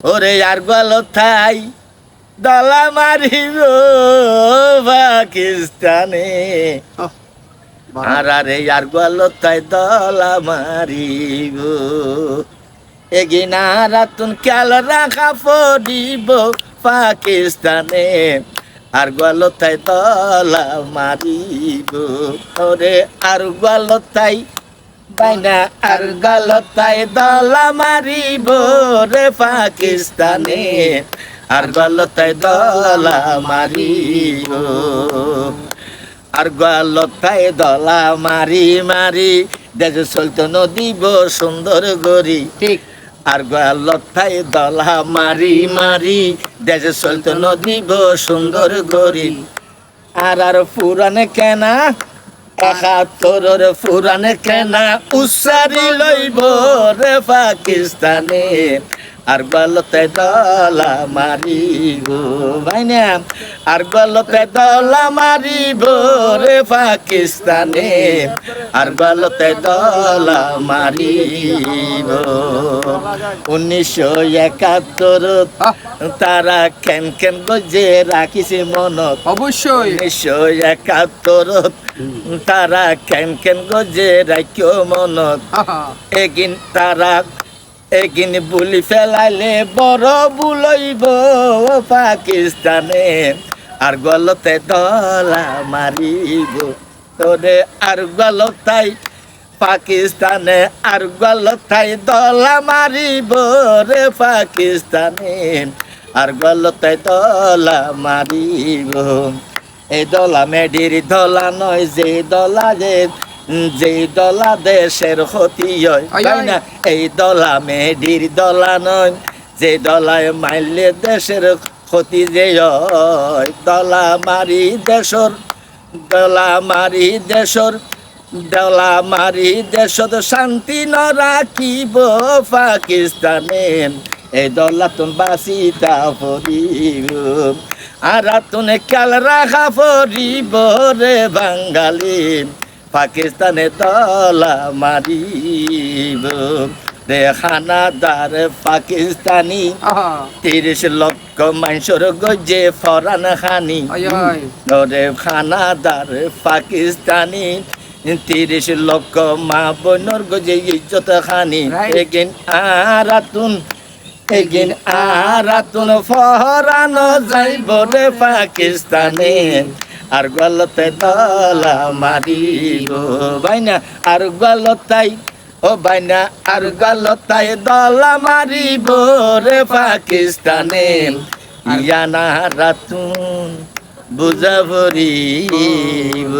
ওরে আর গল থাই দলা মারিব পাকিস্তানে। আর আরে আর গল থাই দলা মারিব। এগিনা রাতুন খেয়াল রাখা পড়িব পাকিস্তানে। আর গল থাই দলা মারিব। ওরে আর গল থাই বাইনা আর গলতায় দলা মারিব রে পাকিস্তানে। আর গলতায় দলা মারিব। আর গলতায় দলা মারি মারি দেশ চলতো নদীব সুন্দর গরি ঠিক। আর গলতায় দলা মারি মারি দেশ চলতো নদীব সুন্দর গরি আর আর পুরানে কেনা একাত্তরের ফুরানে কেনা উসারি লইব রে পাকিস্তানে। আর গলতে দলা মারিব ভাইনা। আর গলতে দলা মারিব রে পাকিস্তানে। আর গলতে দলা মারিব। উনিশশো একাত্তর তারা কেন কেন গজে রাখিছে মনত অবশ্যই। উনিশশো একাত্তর তারা কেন কেন গজে রাখিও মনত আহা, এগিন তারা এগিন বুলি ফেলাইলে বড় বুলইব পাকিস্তানে। আর গলতে দলা মারিব, তোরে আর গলতাই পাকিস্তানে। আর গলতাই দলা মারিব রে পাকিস্তানে। আর গলতাই দলা মারিব। এই দলা মেডির দলা নয় যে দলা যে যে দলা দেশের ক্ষতি হয় তাই না? এই দলা মেডির দলা নয় যে দলায় মাইলে দেশের ক্ষতি যে হয় দলা মারি দেশর দলা মারি দেশর দলা মারি দেশত শান্তি ন রাখিব পাকিস্তানে। এই দলা তুন বাসিতা পড়িব আর তুনে কাল রাখা পড়িব রে বাঙালি। পাকিস্তানে তলা মারিব। রে খানাদার পাকিস্তানি। তিরিশ লক্ষ মানুষের গজে ফরান খানি। ওরে খানাদার পাকিস্তানি। তিরিশ লক্ষ মা বোনর গজে ইজ্জত খানি. এগিন আরাতুন এগিন আরাতুন ফহরানো যাইব রে পাকিস্তানে। আর গলতে দলা মারিব, বাইনা আর গলতাই, ও বাইনা আর গলতাই দলা মারিব রে পাকিস্তানে। ইয়ানা রাতুন বুঝা ভরিব